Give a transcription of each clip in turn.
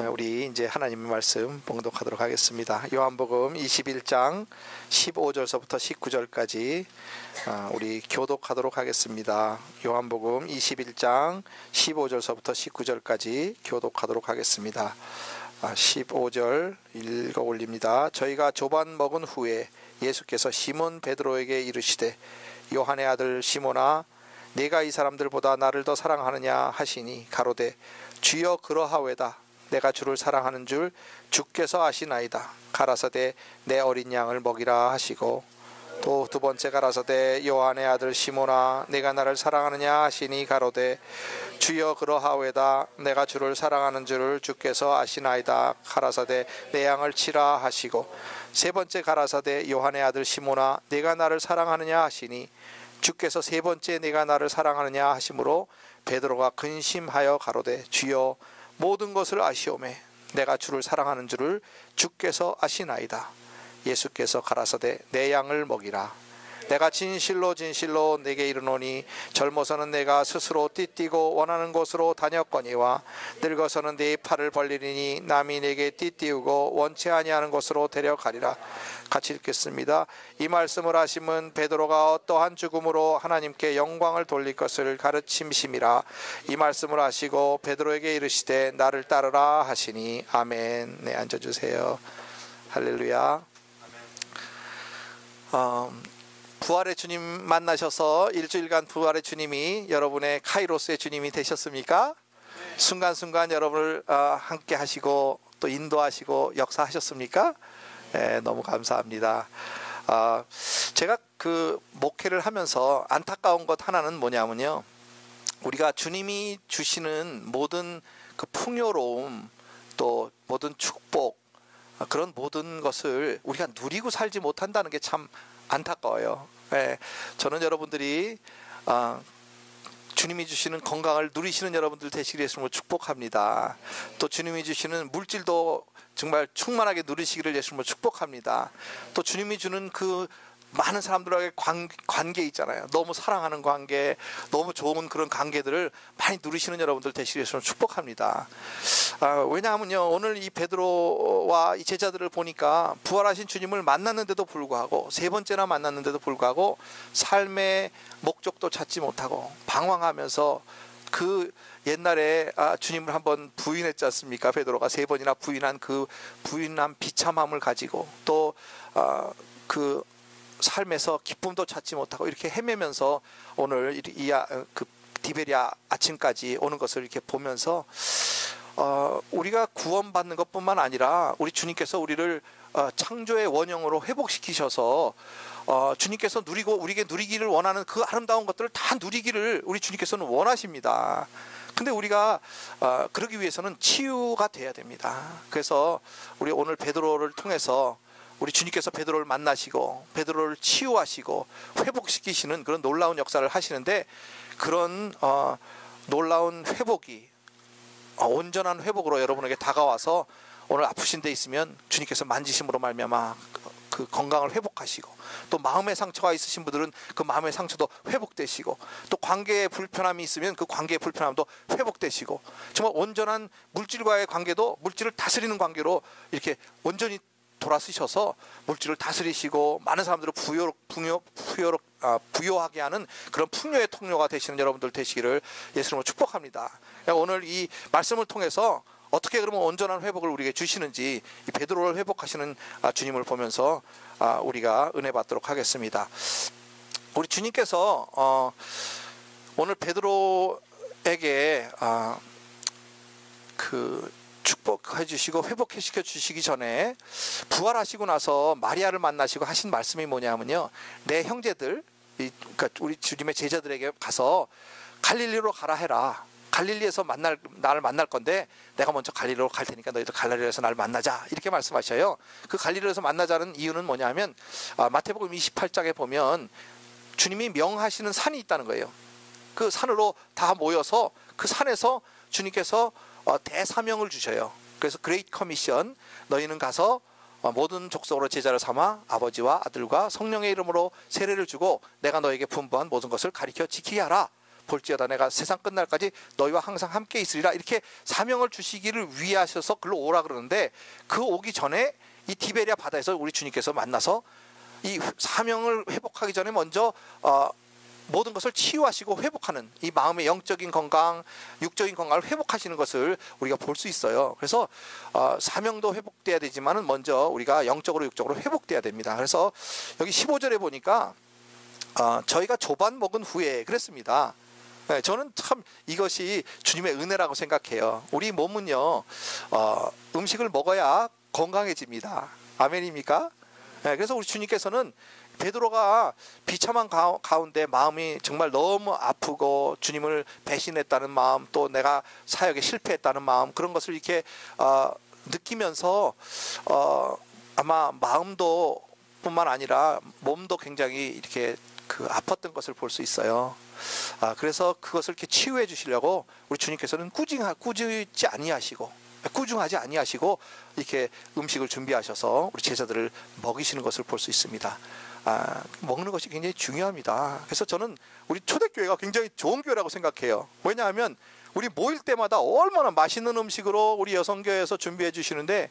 우리 이제 하나님의 말씀 봉독하도록 하겠습니다. 요한복음 21장 15절서부터 19절까지 아, 우리 교독하도록 하겠습니다. 요한복음 21장 15절서부터 19절까지 교독하도록 하겠습니다. 15절 아, 읽어 올립니다. 저희가 조반 먹은 후에 예수께서 시몬 베드로에게 이르시되 요한의 아들 시몬아 내가 이 사람들보다 나를 더 사랑하느냐 하시니 가로되 주여 그러하외다 내가 주를 사랑하는 줄 주께서 아시나이다. 가라사대 내 어린 양을 먹이라 하시고 또 두 번째 가라사대 요한의 아들 시모나 내가 나를 사랑하느냐 하시니 가로되 주여 그러하외다 내가 주를 사랑하는 줄을 주께서 아시나이다 가라사대 내 양을 치라 하시고 세 번째 가라사대 요한의 아들 시모나 내가 나를 사랑하느냐 하시니 주께서 세 번째 내가 나를 사랑하느냐 하심으로 베드로가 근심하여 가로되 주여 모든 것을 아시오매 내가 주를 사랑하는 줄을 주께서 아시나이다. 예수께서 가라사대 내 양을 먹이라. 내가 진실로 진실로 내게 이르노니 젊어서는 내가 스스로 띠띠고 원하는 곳으로 다녔거니와 늙어서는 내 팔을 벌리리니 남이 내게 띠띠우고 원치 아니하는 곳으로 데려가리라. 같이 읽겠습니다. 이 말씀을 하심은 베드로가 어떠한 죽음으로 하나님께 영광을 돌릴 것을 가르침심이라. 이 말씀을 하시고 베드로에게 이르시되 나를 따르라 하시니 아멘. 네 앉아 주세요. 할렐루야. 어, 부활의 주님 만나셔서 일주일간 부활의 주님이 여러분의 카이로스의 주님이 되셨습니까? 순간순간 여러분을 어, 함께 하시고 또 인도하시고 역사하셨습니까? 네, 너무 감사합니다. 어, 제가 그 목회를 하면서 안타까운 것 하나는 뭐냐면요. 우리가 주님이 주시는 모든 그 풍요로움 또 모든 축복 그런 모든 것을 우리가 누리고 살지 못한다는 게 참 안타까워요. 네, 저는 여러분들이 어, 주님이 주시는 건강을 누리시는 여러분들 되시기를 예수님으로 축복합니다. 또 주님이 주시는 물질도 정말 충만하게 누리시기를 예수님으로 축복합니다. 또 주님이 주는 그 많은 사람들과의 관, 관계 있잖아요. 너무 사랑하는 관계, 너무 좋은 그런 관계들을 많이 누리시는 여러분들 위해서 축복합니다. 아, 왜냐하면요, 오늘 이 베드로와 이 제자들을 보니까 부활하신 주님을 만났는데도 불구하고 세 번째나 만났는데도 불구하고 삶의 목적도 찾지 못하고 방황하면서 그 옛날에 아, 주님을 한번 부인했지 않습니까? 베드로가 세 번이나 부인한 그 부인한 비참함을 가지고 또그 아, 삶에서 기쁨도 찾지 못하고 이렇게 헤매면서 오늘 이그 아, 디베리아 아침까지 오는 것을 이렇게 보면서 어, 우리가 구원받는 것뿐만 아니라 우리 주님께서 우리를 어, 창조의 원형으로 회복시키셔서 어, 주님께서 누리고 우리에게 누리기를 원하는 그 아름다운 것들을 다 누리기를 우리 주님께서는 원하십니다. 근데 우리가 어, 그러기 위해서는 치유가 돼야 됩니다. 그래서 우리 오늘 베드로를 통해서 우리 주님께서 베드로를 만나시고 베드로를 치유하시고 회복시키시는 그런 놀라운 역사를 하시는데 그런 어, 놀라운 회복이 어, 온전한 회복으로 여러분에게 다가와서 오늘 아프신 데 있으면 주님께서 만지심으로 말미암아 그 건강을 회복하시고 또 마음의 상처가 있으신 분들은 그 마음의 상처도 회복되시고 또 관계에 불편함이 있으면 그 관계의 불편함도 회복되시고 정말 온전한 물질과의 관계도 물질을 다스리는 관계로 이렇게 온전히 돌아서셔서 물질을 다스리시고 많은 사람들을 부여, 부여, 부여, 아, 부여하게 하는 그런 풍요의 통로가 되시는 여러분들 되시기를 예수님으로 축복합니다. 오늘 이 말씀을 통해서 어떻게 그러면 온전한 회복을 우리에게 주시는지 이 베드로를 회복하시는 아, 주님을 보면서 아, 우리가 은혜 받도록 하겠습니다. 우리 주님께서 어, 오늘 베드로에게 아, 그 축복해 주시고 회복해 시켜 주시기 전에 부활하시고 나서 마리아를 만나시고 하신 말씀이 뭐냐면요. 내 형제들 그러니까 우리 주님의 제자들에게 가서 갈릴리로 가라 해라. 갈릴리에서 만날 나를 만날 건데 내가 먼저 갈릴리로 갈 테니까 너희들 갈릴리에서 나를 만나자 이렇게 말씀하셔요. 그 갈릴리에서 만나자는 이유는 뭐냐면 아, 마태복음 28장에 보면 주님이 명하시는 산이 있다는 거예요. 그 산으로 다 모여서 그 산에서 주님께서 어, 대사명을 주셔요. 그래서 그레이트 커미션 너희는 가서 어, 모든 족속으로 제자를 삼아 아버지와 아들과 성령의 이름으로 세례를 주고 내가 너에게 분부한 모든 것을 가리켜 지키게 하라. 볼지어다 내가 세상 끝날까지 너희와 항상 함께 있으리라 이렇게 사명을 주시기를 위하셔서 글로 오라 그러는데 그 오기 전에 이 디베리아 바다에서 우리 주님께서 만나서 이 사명을 회복하기 전에 먼저 어, 모든 것을 치유하시고 회복하는 이 마음의 영적인 건강, 육적인 건강을 회복하시는 것을 우리가 볼 수 있어요. 그래서 어, 사명도 회복돼야 되지만은 먼저 우리가 영적으로 육적으로 회복돼야 됩니다. 그래서 여기 15절에 보니까 어, 저희가 조반 먹은 후에 그랬습니다. 네, 저는 참 이것이 주님의 은혜라고 생각해요. 우리 몸은요 어, 음식을 먹어야 건강해집니다. 아멘입니까? 네, 그래서 우리 주님께서는 베드로가 비참한 가운데 마음이 정말 너무 아프고 주님을 배신했다는 마음 또 내가 사역에 실패했다는 마음 그런 것을 이렇게 어, 느끼면서 어, 아마 마음도 뿐만 아니라 몸도 굉장히 이렇게 그 아팠던 것을 볼 수 있어요. 아, 그래서 그것을 이렇게 치유해 주시려고 우리 주님께서는 꾸징하, 꾸짖지 아니하시고 꾸중하지 아니하시고 이렇게 음식을 준비하셔서 우리 제자들을 먹이시는 것을 볼 수 있습니다. 아, 먹는 것이 굉장히 중요합니다. 그래서 저는 우리 초대교회가 굉장히 좋은 교회라고 생각해요. 왜냐하면 우리 모일 때마다 얼마나 맛있는 음식으로 우리 여성교회에서 준비해 주시는데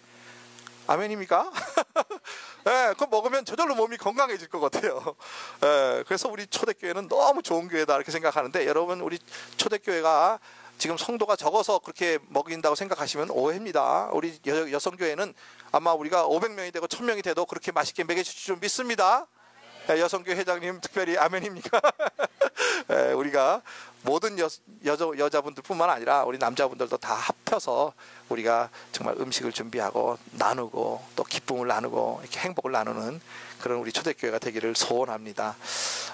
아멘입니까? 예, 그거 먹으면 저절로 몸이 건강해질 것 같아요. 예, 그래서 우리 초대교회는 너무 좋은 교회다 이렇게 생각하는데 여러분 우리 초대교회가 지금 성도가 적어서 그렇게 먹인다고 생각하시면 오해입니다. 우리 여, 성교회는 아마 우리가 500명이 되고 1000명이 돼도 그렇게 맛있게 먹여줄 줄 믿습니다. 예, 여성교 회장님 특별히 아멘입니까? 예, 우리가 모든 여, 여자, 여자분들뿐만 아니라 우리 남자분들도 다 합쳐서 우리가 정말 음식을 준비하고 나누고 또 기쁨을 나누고 이렇게 행복을 나누는 그런 우리 초대교회가 되기를 소원합니다.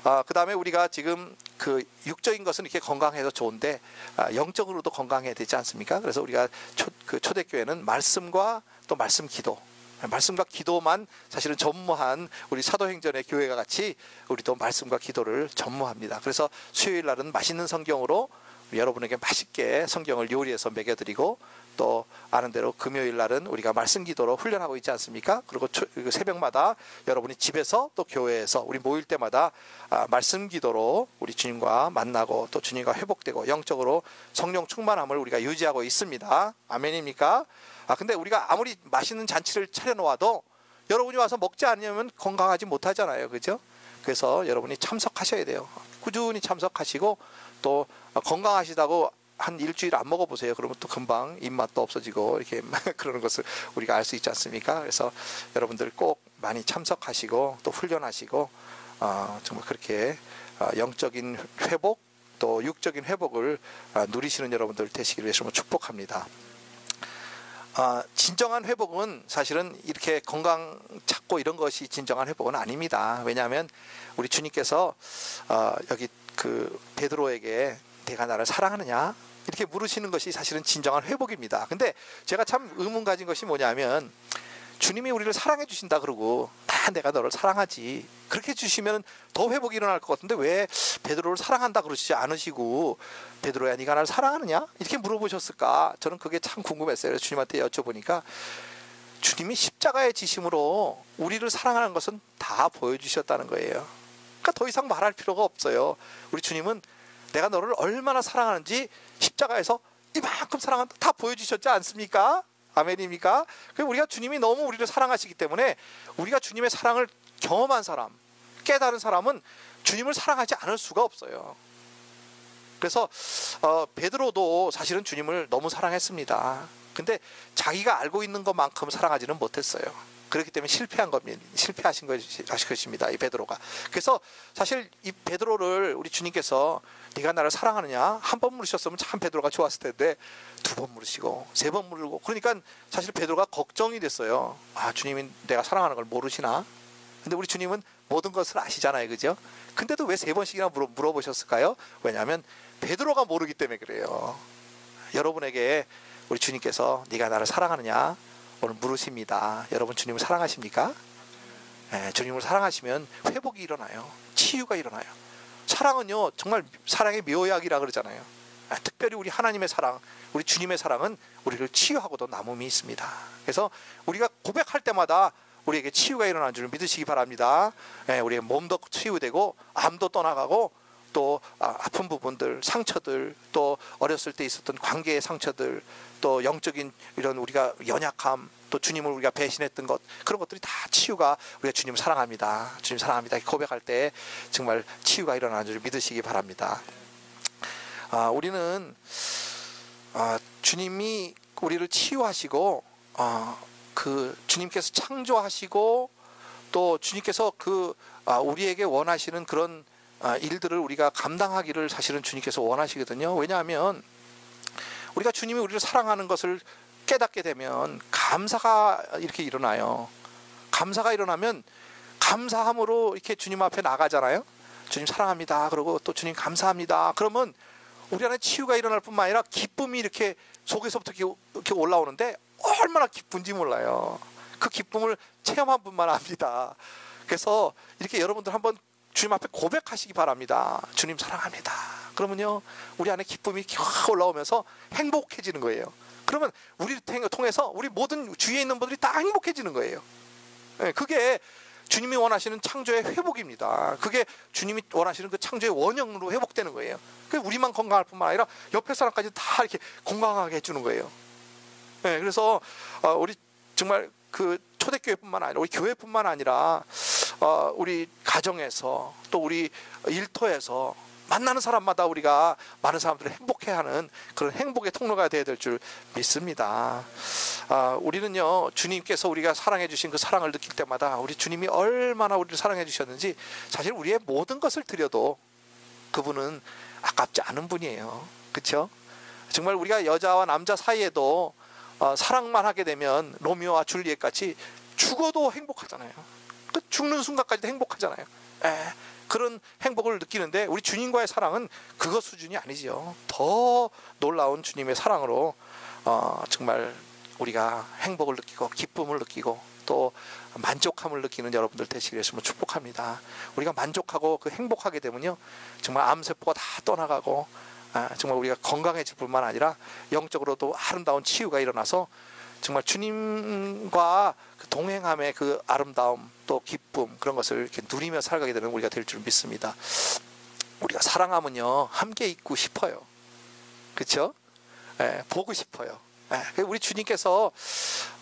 아, 그 다음에 우리가 지금 그 육적인 것은 이렇게 건강해서 좋은데 아, 영적으로도 건강해야 되지 않습니까? 그래서 우리가 초, 그 초대교회는 말씀과 또 말씀 기도 말씀과 기도만 사실은 전무한 우리 사도행전의 교회가 같이 우리도 말씀과 기도를 전무합니다. 그래서 수요일 날은 맛있는 성경으로 여러분에게 맛있게 성경을 요리해서 먹여드리고 또 아는 대로 금요일 날은 우리가 말씀 기도로 훈련하고 있지 않습니까? 그리고 그 새벽마다 여러분이 집에서 또 교회에서 우리 모일 때마다 아, 말씀 기도로 우리 주님과 만나고 또 주님과 회복되고 영적으로 성령 충만함을 우리가 유지하고 있습니다. 아멘입니까? 아 근데 우리가 아무리 맛있는 잔치를 차려 놓아도 여러분이 와서 먹지 않으면 건강하지 못하잖아요. 그죠? 그래서 여러분이 참석하셔야 돼요. 꾸준히 참석하시고 또 건강하시다고 한 일주일 안 먹어보세요. 그러면 또 금방 입맛도 없어지고 이렇게 그러는 것을 우리가 알 수 있지 않습니까? 그래서 여러분들 꼭 많이 참석하시고 또 훈련하시고 어, 정말 그렇게 어, 영적인 회복 또 육적인 회복을 어, 누리시는 여러분들 되시기를 위해서 축복합니다. 아, 진정한 회복은 사실은 이렇게 건강 찾고 이런 것이 진정한 회복은 아닙니다. 왜냐하면 우리 주님께서 어, 여기 그 베드로에게 내가 나를 사랑하느냐 이렇게 물으시는 것이 사실은 진정한 회복입니다. 근데 제가 참 의문 가진 것이 뭐냐면 주님이 우리를 사랑해 주신다 그러고 다 내가 너를 사랑하지. 그렇게 주시면 더 회복이 일어날 것 같은데 왜 베드로를 사랑한다 그러지 않으시고 베드로야 네가 나를 사랑하느냐? 이렇게 물어보셨을까? 저는 그게 참 궁금했어요. 주님한테 여쭤보니까 주님이 십자가의 지심으로 우리를 사랑하는 것은 다 보여주셨다는 거예요. 그러니까 더 이상 말할 필요가 없어요. 우리 주님은 내가 너를 얼마나 사랑하는지 십자가에서 이만큼 사랑한다 다 보여주셨지 않습니까? 아멘입니까? 그 우리가 주님이 너무 우리를 사랑하시기 때문에 우리가 주님의 사랑을 경험한 사람, 깨달은 사람은 주님을 사랑하지 않을 수가 없어요. 그래서 어, 베드로도 사실은 주님을 너무 사랑했습니다. 근데 자기가 알고 있는 것만큼 사랑하지는 못했어요. 그렇기 때문에 실패한 겁니다. 실패하신 것입니다. 이 베드로가. 그래서 사실 이 베드로를 우리 주님께서 네가 나를 사랑하느냐 한 번 물으셨으면 참 베드로가 좋았을 텐데 두 번 물으시고 세 번 물고 그러니까 사실 베드로가 걱정이 됐어요. 아 주님이 내가 사랑하는 걸 모르시나? 근데 우리 주님은 모든 것을 아시잖아요, 그죠? 근데도 왜 세 번씩이나 물어, 물어보셨을까요? 왜냐하면 베드로가 모르기 때문에 그래요. 여러분에게 우리 주님께서 네가 나를 사랑하느냐 오늘 물으십니다. 여러분 주님을 사랑하십니까? 네, 주님을 사랑하시면 회복이 일어나요. 치유가 일어나요. 사랑은요 정말 사랑의 묘약이라 그러잖아요. 아, 특별히 우리 하나님의 사랑, 우리 주님의 사랑은 우리를 치유하고도 남음이 있습니다. 그래서 우리가 고백할 때마다 우리에게 치유가 일어나는 줄 믿으시기 바랍니다. 예, 우리의 몸도 치유되고 암도 떠나가고 또 아, 아픈 부분들, 상처들, 또 어렸을 때 있었던 관계의 상처들, 또 영적인 이런 우리가 연약함, 또 주님을 우리가 배신했던 것 그런 것들이 다 치유가 우리가 주님 사랑합니다. 주님 사랑합니다. 고백할 때 정말 치유가 일어나는 줄 믿으시기 바랍니다. 아, 우리는 아, 주님이 우리를 치유하시고 아, 그 주님께서 창조하시고 또 주님께서 그 아, 우리에게 원하시는 그런 아, 일들을 우리가 감당하기를 사실은 주님께서 원하시거든요. 왜냐하면 우리가 주님이 우리를 사랑하는 것을 깨닫게 되면 감사가 이렇게 일어나요. 감사가 일어나면 감사함으로 이렇게 주님 앞에 나가잖아요. 주님 사랑합니다. 그러고 또 주님 감사합니다. 그러면 우리 안에 치유가 일어날 뿐만 아니라 기쁨이 이렇게 속에서부터 이렇게 올라오는데 얼마나 기쁜지 몰라요. 그 기쁨을 체험한 분만 압니다. 그래서 이렇게 여러분들 한번 주님 앞에 고백하시기 바랍니다. 주님 사랑합니다. 그러면요, 우리 안에 기쁨이 확 올라오면서 행복해지는 거예요. 그러면 우리를 통해서 우리 모든 주위에 있는 분들이 다 행복해지는 거예요. 네, 그게 주님이 원하시는 창조의 회복입니다. 그게 주님이 원하시는 그 창조의 원형으로 회복되는 거예요. 그 우리만 건강할 뿐만 아니라 옆에 사람까지 다 이렇게 건강하게 해주는 거예요. 네, 그래서 어, 우리 정말 그 초대교회뿐만 아니라 우리 교회뿐만 아니라 어, 우리 가정에서 또 우리 일터에서 만나는 사람마다 우리가 많은 사람들을 행복해하는 그런 행복의 통로가 되어야 될 줄 믿습니다. 아, 우리는요 주님께서 우리가 사랑해 주신 그 사랑을 느낄 때마다 우리 주님이 얼마나 우리를 사랑해 주셨는지 사실 우리의 모든 것을 드려도 그분은 아깝지 않은 분이에요. 그렇죠? 정말 우리가 여자와 남자 사이에도 어, 사랑만 하게 되면 로미오와 줄리엣 같이 죽어도 행복하잖아요. 그 죽는 순간까지도 행복하잖아요. 에, 그런 행복을 느끼는데 우리 주님과의 사랑은 그것 수준이 아니지요. 더 놀라운 주님의 사랑으로 어, 정말 우리가 행복을 느끼고 기쁨을 느끼고 또 만족함을 느끼는 여러분들 되시기를 축복합니다. 우리가 만족하고 그 행복하게 되면요 정말 암세포가 다 떠나가고 아, 정말 우리가 건강해질 뿐만 아니라 영적으로도 아름다운 치유가 일어나서 정말 주님과 그 동행함의 그 아름다움 또 기쁨 그런 것을 이렇게 누리며 살아가게 되는 우리가 될 줄 믿습니다. 우리가 사랑하면요 함께 있고 싶어요. 그렇죠? 예, 보고 싶어요. 예, 우리 주님께서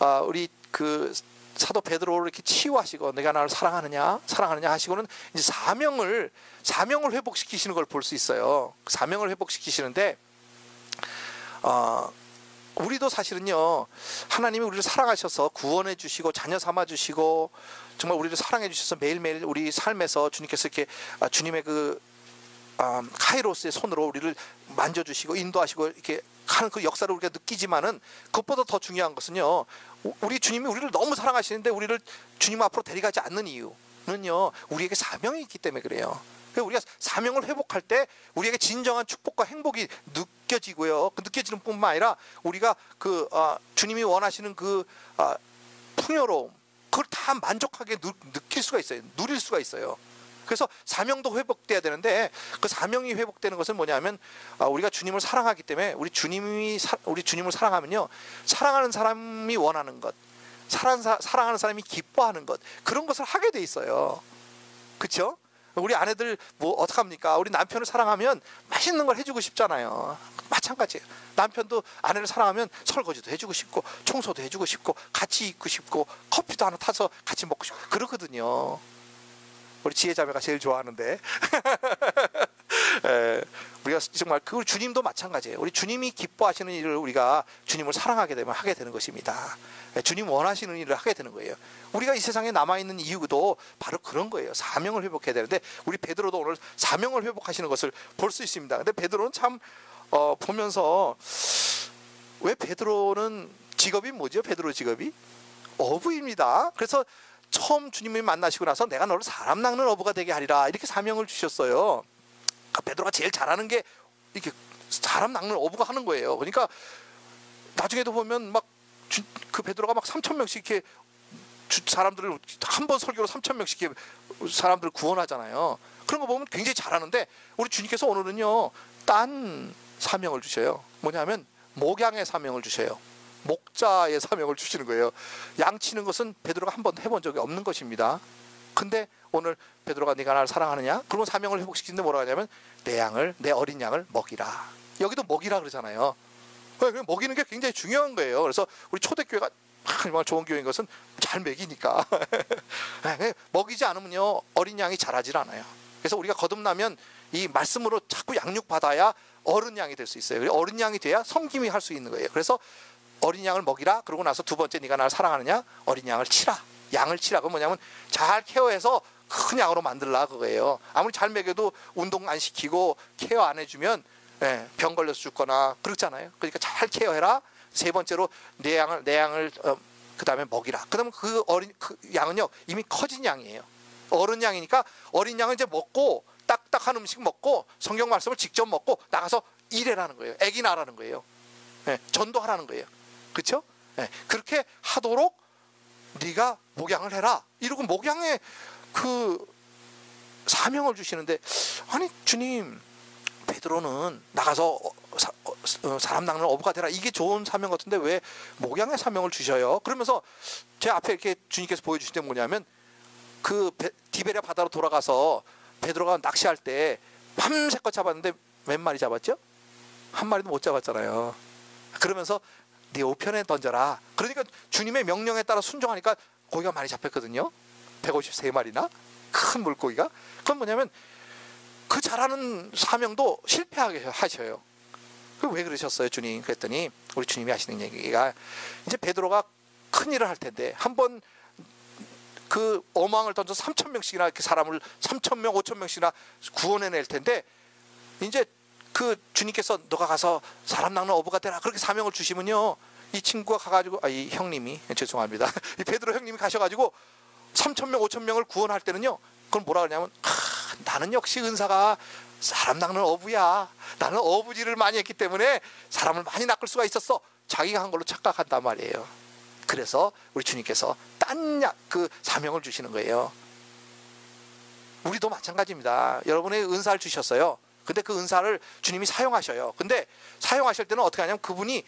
어, 우리 그 사도 베드로를 이렇게 치유하시고 내가 나를 사랑하느냐 사랑하느냐 하시고는 이제 사명을 사명을 회복시키시는 걸 볼 수 있어요. 사명을 회복시키시는데 어, 우리도 사실은요 하나님이 우리를 사랑하셔서 구원해 주시고 자녀 삼아 주시고 정말 우리를 사랑해 주셔서 매일매일 우리 삶에서 주님께서 이렇게 아, 주님의 그 음, 카이로스의 손으로 우리를 만져주시고 인도하시고 이렇게 하는 그 역사를 우리가 느끼지만은 그것보다 더 중요한 것은요 우리 주님이 우리를 너무 사랑하시는데 우리를 주님 앞으로 데려가지 않는 이유는요 우리에게 사명이 있기 때문에 그래요. 우리가 사명을 회복할 때 우리에게 진정한 축복과 행복이 느껴지고요. 그 느껴지는 뿐만 아니라 우리가 그 어, 주님이 원하시는 그 어, 풍요로움 그걸 다 만족하게 누, 느낄 수가 있어요. 누릴 수가 있어요. 그래서 사명도 회복돼야 되는데 그 사명이 회복되는 것은 뭐냐면 아, 우리가 주님을 사랑하기 때문에 우리 주님이 사, 우리 주님을 사랑하면요 사랑하는 사람이 원하는 것 사랑, 사랑하는 사람이 기뻐하는 것 그런 것을 하게 돼 있어요. 그렇죠? 우리 아내들 뭐 어떡합니까? 우리 남편을 사랑하면 맛있는 걸 해주고 싶잖아요. 마찬가지예요. 남편도 아내를 사랑하면 설거지도 해주고 싶고 청소도 해주고 싶고 같이 있고 싶고 커피도 하나 타서 같이 먹고 싶고 그러거든요. 우리 지혜자매가 제일 좋아하는데 에, 우리가 정말 그 주님도 마찬가지예요. 우리 주님이 기뻐하시는 일을 우리가 주님을 사랑하게 되면 하게 되는 것입니다. 주님 원하시는 일을 하게 되는 거예요. 우리가 이 세상에 남아 있는 이유도 바로 그런 거예요. 사명을 회복해야 되는데 우리 베드로도 오늘 사명을 회복하시는 것을 볼 수 있습니다. 근데 베드로는 참 어, 보면서 왜 베드로는 직업이 뭐죠? 베드로 직업이 어부입니다. 그래서 처음 주님을 만나시고 나서 내가 너를 사람 낚는 어부가 되게 하리라 이렇게 사명을 주셨어요. 그 베드로가 제일 잘하는 게 이렇게 사람 낚는 어부가 하는 거예요. 그러니까 나중에도 보면 막 그 베드로가 막 3천 명씩 이렇게 사람들을 한 번 설교로 3천 명씩 이렇게 사람들을 구원하잖아요. 그런 거 보면 굉장히 잘하는데 우리 주님께서 오늘은요 딴 사명을 주셔요. 뭐냐면 목양의 사명을 주셔요. 목자의 사명을 주시는 거예요. 양치는 것은 베드로가 한번 해본 적이 없는 것입니다. 근데 오늘 베드로가 네가 나를 사랑하느냐? 그러면 사명을 회복시키는데 뭐라고 하냐면 내 양을 내 어린 양을 먹이라. 여기도 먹이라 그러잖아요. 네, 먹이는 게 굉장히 중요한 거예요. 그래서 우리 초대교회가 정말 좋은 교회인 것은 잘 먹이니까 네, 먹이지 않으면요 어린 양이 자라질 않아요. 그래서 우리가 거듭나면 이 말씀으로 자꾸 양육 받아야 어른 양이 될 수 있어요. 어린 양이 돼야 섬김이 할 수 있는 거예요. 그래서 어린 양을 먹이라 그러고 나서 두 번째 네가 나를 사랑하느냐 어린 양을 치라 양을 치라 그 뭐냐면 잘 케어해서 큰 양으로 만들라 그거예요. 아무리 잘 먹여도 운동 안 시키고 케어 안 해주면 예, 병 걸려서 죽거나 그렇잖아요. 그러니까 잘 케어해라. 세 번째로 내 양을 내 양을 어, 그 다음에 먹이라. 그다음 그 어린 그 양은요 이미 커진 양이에요. 어른 양이니까 어린 양은 이제 먹고 딱딱한 음식 먹고 성경 말씀을 직접 먹고 나가서 일해라는 거예요. 애기 나라는 거예요. 예, 전도하라는 거예요. 그렇죠? 예, 그렇게 하도록 네가 목양을 해라. 이러고 목양의 그 사명을 주시는데 아니 주님 베드로는 나가서 어, 사, 어, 사람 낚는 어부가 되라 이게 좋은 사명 같은데 왜 목양의 사명을 주셔요? 그러면서 제 앞에 이렇게 주님께서 보여주신 게 뭐냐면 그 베, 디베랴 바다로 돌아가서 베드로가 낚시할 때 밤새껏 잡았는데 몇 마리 잡았죠? 한 마리도 못 잡았잖아요. 그러면서 네 우편에 던져라. 그러니까 주님의 명령에 따라 순종하니까 고기가 많이 잡혔거든요. 153마리나 큰 물고기가. 그건 뭐냐면 그 잘하는 사명도 실패하게 하셔요. 왜 그러셨어요, 주님? 그랬더니 우리 주님이 하시는 얘기가 이제 베드로가 큰 일을 할 텐데 한번 그 어망을 던져 3천 명씩이나 이렇게 사람을 3천 명, 5천 명씩이나 구원해낼 텐데 이제 그 주님께서 너가 가서 사람 낚는 어부가 되라 그렇게 사명을 주시면요. 이 친구가 가가지고 아 이 형님이 죄송합니다. 이 베드로 형님이 가셔가지고 3천 명, 5천 명을 구원할 때는요. 그건 뭐라 그러냐면 아, 나는 역시 은사가 사람 낚는 어부야. 나는 어부질을 많이 했기 때문에 사람을 많이 낚을 수가 있었어. 자기가 한 걸로 착각한단 말이에요 그래서 우리 주님께서 딴그 사명을 주시는 거예요 우리도 마찬가지입니다 여러분의 은사를 주셨어요 근데 그 은사를 주님이 사용하셔요. 근데 사용하실 때는 어떻게 하냐면 그분이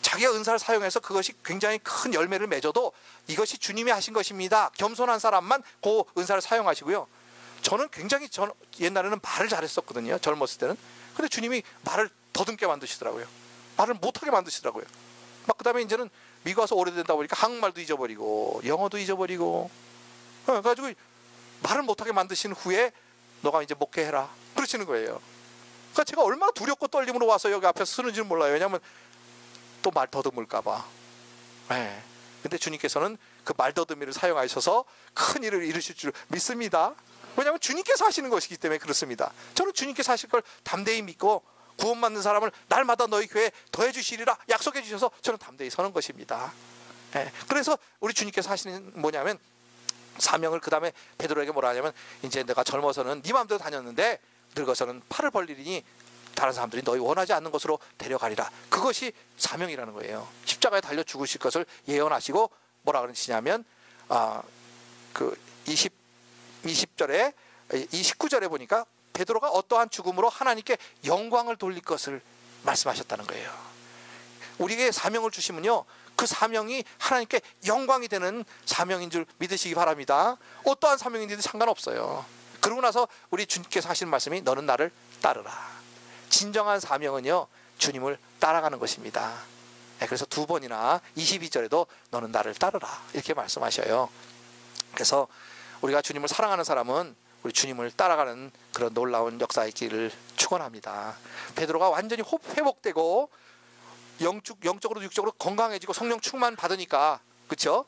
자기가 은사를 사용해서 그것이 굉장히 큰 열매를 맺어도 이것이 주님이 하신 것입니다. 겸손한 사람만 그 은사를 사용하시고요. 저는 굉장히 전 옛날에는 말을 잘했었거든요. 젊었을 때는. 근데 주님이 말을 더듬게 만드시더라고요. 말을 못하게 만드시더라고요. 막 그다음에 이제는 미국 와서 오래된다 보니까 한국말도 잊어버리고 영어도 잊어버리고 어, 그래가지고 말을 못하게 만드신 후에 너가 이제 목회해라 그러시는 거예요. 그러니까 제가 얼마나 두렵고 떨림으로 와서 여기 앞에서 쓰는지는 몰라요. 왜냐하면 또 말 더듬을까봐. 네. 근데 주님께서는 그 말더듬이를 사용하셔서 큰 일을 이루실 줄 믿습니다. 왜냐하면 주님께서 하시는 것이기 때문에 그렇습니다. 저는 주님께서 하실 걸 담대히 믿고 구원받는 사람을 날마다 너희 교회에 더해 주시리라 약속해 주셔서 저는 담대히 서는 것입니다. 네. 그래서 우리 주님께서 하시는 뭐냐면 사명을 그 다음에 베드로에게 뭐라 하냐면 이제 내가 젊어서는 네 마음대로 다녔는데 늙어서는 팔을 벌리니 다른 사람들이 너희 원하지 않는 곳으로 데려가리라. 그것이 사명이라는 거예요. 십자가에 달려 죽으실 것을 예언하시고 뭐라 그러시냐면 아, 그 20, 20절에 이 19절에 보니까 베드로가 어떠한 죽음으로 하나님께 영광을 돌릴 것을 말씀하셨다는 거예요. 우리에게 사명을 주시면요. 그 사명이 하나님께 영광이 되는 사명인 줄 믿으시기 바랍니다. 어떠한 사명인지도 상관없어요. 그러고 나서 우리 주님께서 하시는 말씀이 너는 나를 따르라. 진정한 사명은요. 주님을 따라가는 것입니다. 네, 그래서 두 번이나 22절에도 너는 나를 따르라. 이렇게 말씀하셔요. 그래서 우리가 주님을 사랑하는 사람은 우리 주님을 따라가는 그런 놀라운 역사의 길을 축원합니다. 베드로가 완전히 회복되고 영적 영적으로 육적으로 건강해지고 성령 충만 받으니까 그렇죠?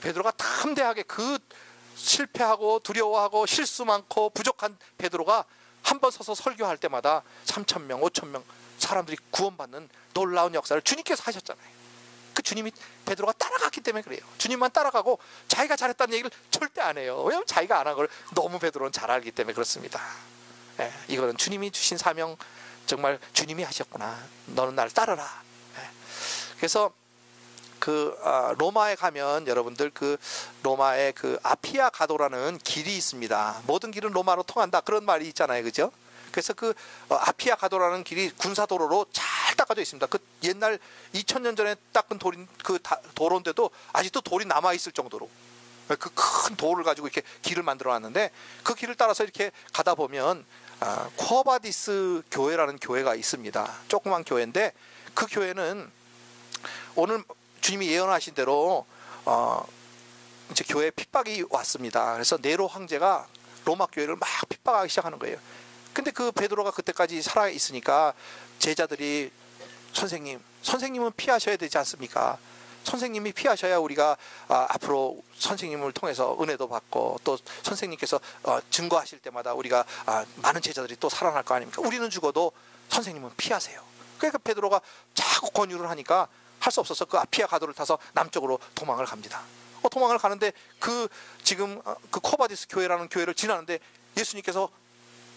베드로가 탐대하게 그 실패하고 두려워하고 실수 많고 부족한 베드로가 한 번 서서 설교할 때마다 3천 명, 5천 명 사람들이 구원받는 놀라운 역사를 주님께서 하셨잖아요. 그 주님이 베드로가 따라갔기 때문에 그래요. 주님만 따라가고 자기가 잘했다는 얘기를 절대 안 해요. 왜냐하면 자기가 안 한 걸 너무 베드로는 잘 알기 때문에 그렇습니다. 예, 이거는 주님이 주신 사명 정말 주님이 하셨구나. 너는 나를 따르라. 예. 그래서 그 아, 로마에 가면 여러분들 그 로마의 그 아피아 가도라는 길이 있습니다. 모든 길은 로마로 통한다 그런 말이 있잖아요, 그죠? 그래서 그 어, 아피아 가도라는 길이 군사 도로로 잘 닦아져 있습니다. 그 옛날 2000년 전에 닦은 돌인 그 도로인데도 아직도 돌이 남아 있을 정도로 그 큰 돌을 가지고 이렇게 길을 만들어 놨는데 그 길을 따라서 이렇게 가다 보면 아, 코바디스 교회라는 교회가 있습니다. 조그만 교회인데 그 교회는 오늘 주님이 예언하신 대로 어, 이제 교회 핍박이 왔습니다. 그래서 네로 황제가 로마 교회를 막 핍박하기 시작하는 거예요. 근데 그 베드로가 그때까지 살아 있으니까 제자들이 선생님, 선생님은 피하셔야 되지 않습니까? 선생님이 피하셔야 우리가 아, 앞으로 선생님을 통해서 은혜도 받고 또 선생님께서 어, 증거하실 때마다 우리가 아, 많은 제자들이 또 살아날 거 아닙니까? 우리는 죽어도 선생님은 피하세요. 그러니까 베드로가 자꾸 권유를 하니까 할 수 없어서 그 아피아 가도를 타서 남쪽으로 도망을 갑니다. 어, 도망을 가는데 그 지금 어, 그 코바디스 교회라는 교회를 지나는데 예수님께서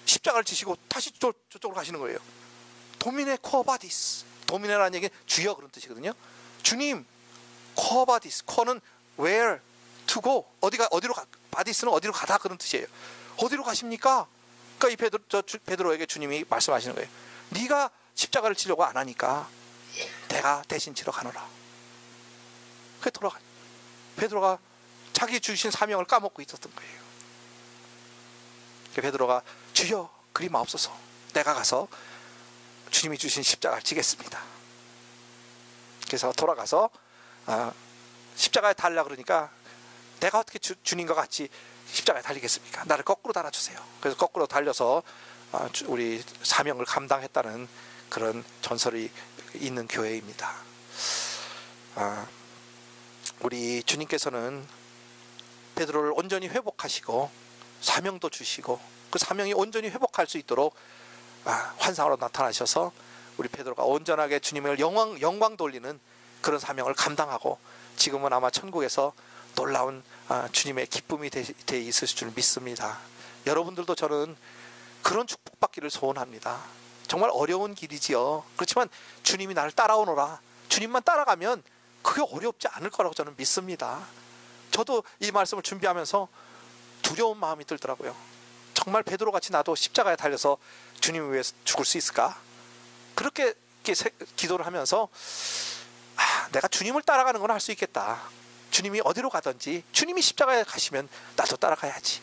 십자가를 지시고 다시 저, 저쪽으로 가시는 거예요. 도미네 코바디스. 도미네라는 얘기는 주여 그런 뜻이거든요. 주님, 코바디스. 코는 where to go. 어디가 어디로 가? 바디스는 어디로 가다 그런 뜻이에요. 어디로 가십니까? 그러니까 이 베드로, 저 주- 베드로에게 주님이 말씀하시는 거예요. 네가 십자가를 치려고 안 하니까 내가 대신 치러 가노라. 그게 돌아가. 베드로가 자기 주신 사명을 까먹고 있었던 거예요. 그 베드로가 주여 그리 마옵소서. 내가 가서 주님이 주신 십자가를 지겠습니다. 그래서 돌아가서 아, 십자가에 달라 그러니까 내가 어떻게 주, 주님과 같이 십자가에 달리겠습니까? 나를 거꾸로 달아주세요. 그래서 거꾸로 달려서 아, 주- 우리 사명을 감당했다는 그런 전설이 있는 교회입니다. 아, 우리 주님께서는 베드로를 온전히 회복하시고 사명도 주시고 그 사명이 온전히 회복할 수 있도록 아, 환상으로 나타나셔서 우리 베드로가 온전하게 주님을 영광 영광 돌리는 그런 사명을 감당하고 지금은 아마 천국에서 놀라운 아, 주님의 기쁨이 되, 되 있을 줄 믿습니다. 여러분들도 저는 그런 축복받기를 소원합니다. 정말 어려운 길이지요. 그렇지만 주님이 나를 따라오노라. 주님만 따라가면 그게 어렵지 않을 거라고 저는 믿습니다. 저도 이 말씀을 준비하면서 두려운 마음이 들더라고요. 정말 베드로 같이 나도 십자가에 달려서 주님을 위해서 죽을 수 있을까? 그렇게 기도를 하면서 아, 내가 주님을 따라가는 건 할 수 있겠다. 주님이 어디로 가든지 주님이 십자가에 가시면 나도 따라가야지.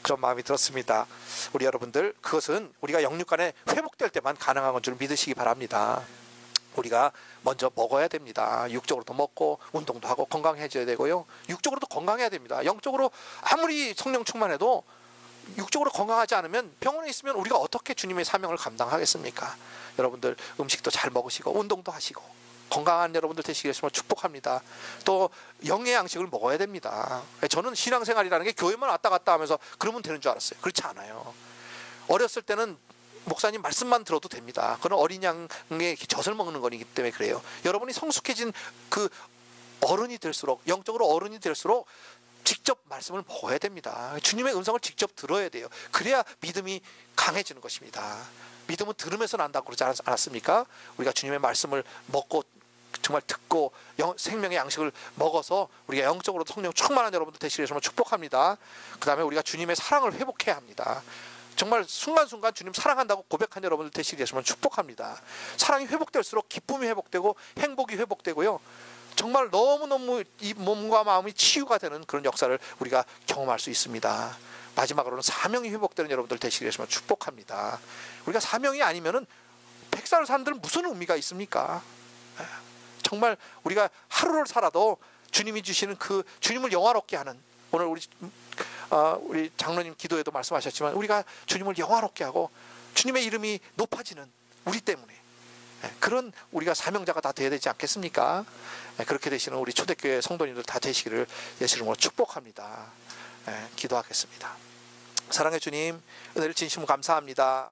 그런 마음이 들었습니다. 우리 여러분들 그것은 우리가 영육간에 회복될 때만 가능한 건 줄 믿으시기 바랍니다. 우리가 먼저 먹어야 됩니다. 육적으로도 먹고 운동도 하고 건강해져야 되고요. 육적으로도 건강해야 됩니다. 영적으로 아무리 성령 충만해도 육적으로 건강하지 않으면 병원에 있으면 우리가 어떻게 주님의 사명을 감당하겠습니까? 여러분들 음식도 잘 먹으시고 운동도 하시고 건강한 여러분들 정말 축복합니다. 또 영의 양식을 먹어야 됩니다. 저는 신앙생활이라는 게 교회만 왔다 갔다 하면서 그러면 되는 줄 알았어요. 그렇지 않아요. 어렸을 때는 목사님 말씀만 들어도 됩니다. 그건 어린 양의 젖을 먹는 거기 때문에 그래요. 여러분이 성숙해진 그 어른이 될수록 영적으로 어른이 될수록 직접 말씀을 먹어야 됩니다. 주님의 음성을 직접 들어야 돼요. 그래야 믿음이 강해지는 것입니다. 믿음은 들으면서 난다고 그러지 않았- 않았습니까? 우리가 주님의 말씀을 먹고 정말 듣고 영- 생명의 양식을 먹어서 우리가 영적으로 성령 충만한 여러분들 되시길 정말 축복합니다. 그 다음에 우리가 주님의 사랑을 회복해야 합니다. 정말 순간순간 주님 사랑한다고 고백한 여러분들 되시길 정말 축복합니다. 사랑이 회복될수록 기쁨이 회복되고 행복이 회복되고요. 정말 너무너무 이 몸과 마음이 치유가 되는 그런 역사를 우리가 경험할 수 있습니다. 마지막으로는 사명이 회복되는 여러분들 되시길 정말 축복합니다. 우리가 사명이 아니면은 백살 산들은 무슨 의미가 있습니까? 에, 정말 우리가 하루를 살아도 주님이 주시는 그 주님을 영화롭게 하는 오늘 우리 어, 우리 장로님 기도에도 말씀하셨지만 우리가 주님을 영화롭게 하고 주님의 이름이 높아지는 우리 때문에 예, 그런 우리가 사명자가 다 되어야 되지 않겠습니까? 예, 그렇게 되시는 우리 초대교회 성도님들 다 되시기를 예수 이름으로 축복합니다. 예, 기도하겠습니다. 사랑의 주님, 은혜를 진심으로 감사합니다.